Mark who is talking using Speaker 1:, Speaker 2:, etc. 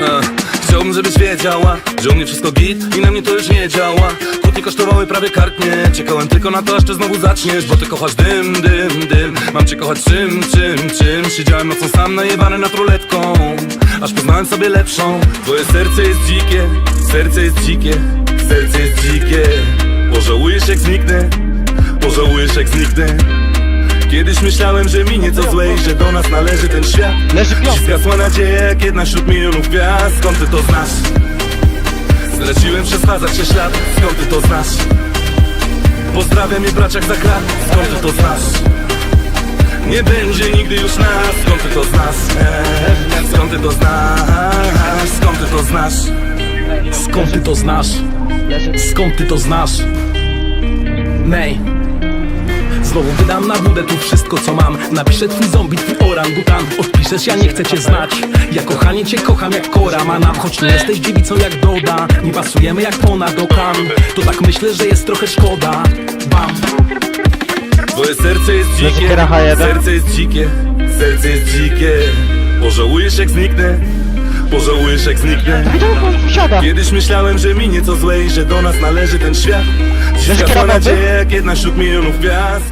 Speaker 1: E, chciałbym, żebyś wiedziała, że u mnie wszystko git i na mnie to już nie działa. Kłótnie kosztowały prawie kartnie, czekałem tylko na to, aż ty znowu zaczniesz Bo ty kochasz dym, dym, dym, mam cię kochać czym, czym, czym? Siedziałem nocą sam najebany nad ruletką, aż poznałem sobie lepszą Twoje serce jest dzikie, serce jest dzikie, serce jest dzikie. Pożałujesz jak zniknę, pożałujesz jak zniknę. Kiedyś myślałem, że mi nieco złe i że do nas należy ten świat
Speaker 2: Leży
Speaker 1: Dziś zgasła nadzieja jak jedna wśród milionów gwiazd Skąd ty to znasz? Zleciłem przez fazach się ślad Skąd ty to znasz? Pozdrawiam je braciak za krat Skąd ty to znasz? Nie będzie nigdy już nas Skąd ty to znasz? Eee, Skąd ty to znasz? Skąd ty to znasz?
Speaker 3: Skąd ty to znasz? Skąd ty to znasz? Nej Znowu wydam na budę tu wszystko co mam. Napiszę twój zombie, twój orangutan. Odpiszesz, ja nie chcę cię znać. Ja kochanie cię kocham jak kora. Manam Choć nie jesteś dziewicą jak Doda. Nie pasujemy jak ona do kan To tak myślę, że jest trochę szkoda. Bam.
Speaker 1: Twoje serce jest dzikie,
Speaker 2: Leżykiera H1.
Speaker 1: serce jest dzikie, serce jest dzikie. Pożałujesz jak zniknę, pożałujesz jak zniknę. Kiedyś myślałem, że mi nieco złe i że do nas należy ten świat. Dziś
Speaker 2: H1.
Speaker 1: nadzieja jak jedna wśród milionów gwiazd